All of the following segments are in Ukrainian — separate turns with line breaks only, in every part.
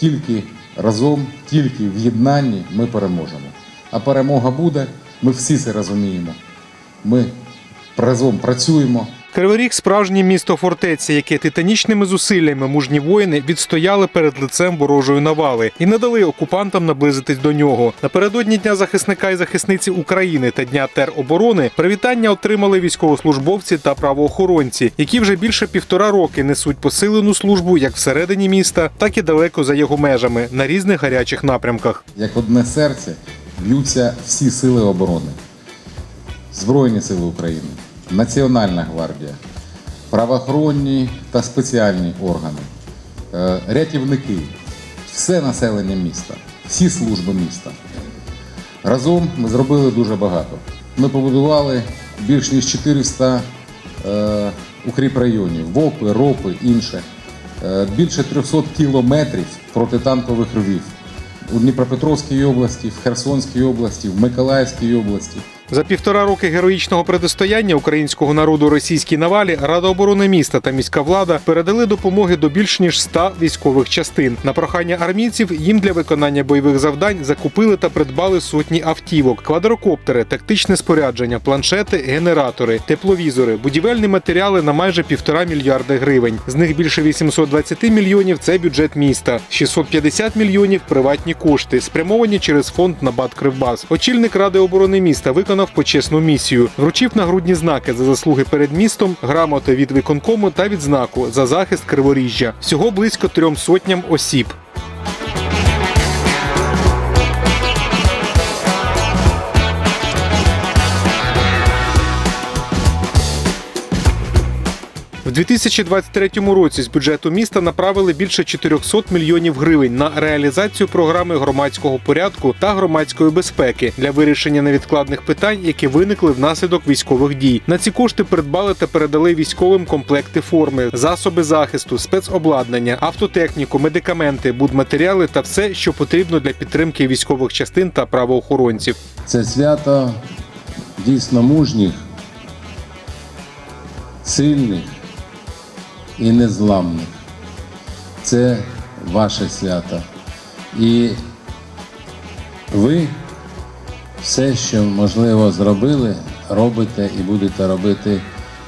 Тільки разом, тільки в єднанні ми переможемо. А перемога буде, ми всі це розуміємо. Ми разом працюємо.
Кривий справжнє місто фортеця, яке титанічними зусиллями мужні воїни відстояли перед лицем ворожої навали і не дали окупантам наблизитись до нього. Напередодні дня захисника і захисниці України та дня тероборони привітання отримали військовослужбовці та правоохоронці, які вже більше півтора роки несуть посилену службу як всередині міста, так і далеко за його межами на різних гарячих напрямках.
Як одне серце б'ються всі сили оборони, Збройні сили України, Національна гвардія, правоохоронні та спеціальні органи, е, рятівники, все населення міста, всі служби міста. Разом ми зробили дуже багато. Ми побудували більш ніж 400 е, укріпрайонів, ВОПи, РОПи, інше. Е, більше 300 кілометрів протитанкових ровів у Дніпропетровській області, в Херсонській області, в Миколаївській області.
За півтора роки героїчного протистояння українського народу російській навалі Рада оборони міста та міська влада передали допомоги до більш ніж 100 військових частин. На прохання армійців їм для виконання бойових завдань закупили та придбали сотні автівок, квадрокоптери, тактичне спорядження, планшети, генератори, тепловізори, будівельні матеріали на майже півтора мільярди гривень. З них більше 820 мільйонів це бюджет міста, 650 мільйонів приватні кошти, спрямовані через фонд Набат Кривбас. Очільник ради оборони міста виконав почесну місію, вручив нагрудні знаки за заслуги перед містом, грамоти від виконкому та відзнаку за захист Криворіжжя. Всього близько трьом сотням осіб. 2023 році з бюджету міста направили більше 400 мільйонів гривень на реалізацію програми громадського порядку та громадської безпеки для вирішення невідкладних питань, які виникли внаслідок військових дій. На ці кошти придбали та передали військовим комплекти форми, засоби захисту, спецобладнання, автотехніку, медикаменти, будматеріали та все, що потрібно для підтримки військових частин та правоохоронців.
Це свято дійсно мужніх, сильних і незламних. Це ваше свято. І ви все, що можливо зробили, робите і будете робити.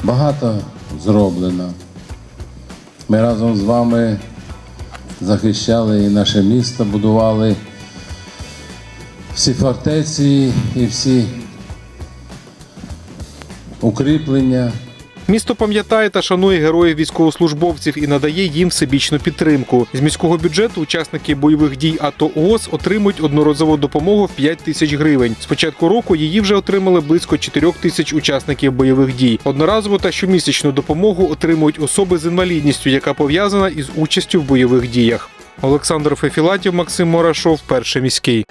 Багато зроблено. Ми разом з вами захищали і наше місто, будували всі фортеці і всі укріплення.
Місто пам'ятає та шанує героїв військовослужбовців і надає їм всебічну підтримку. З міського бюджету учасники бойових дій АТО ООС отримують одноразову допомогу в 5 тисяч гривень. З початку року її вже отримали близько 4 тисяч учасників бойових дій. Одноразову та щомісячну допомогу отримують особи з інвалідністю, яка пов'язана із участю в бойових діях. Олександр Фефілатів, Максим Морашов, перший міський.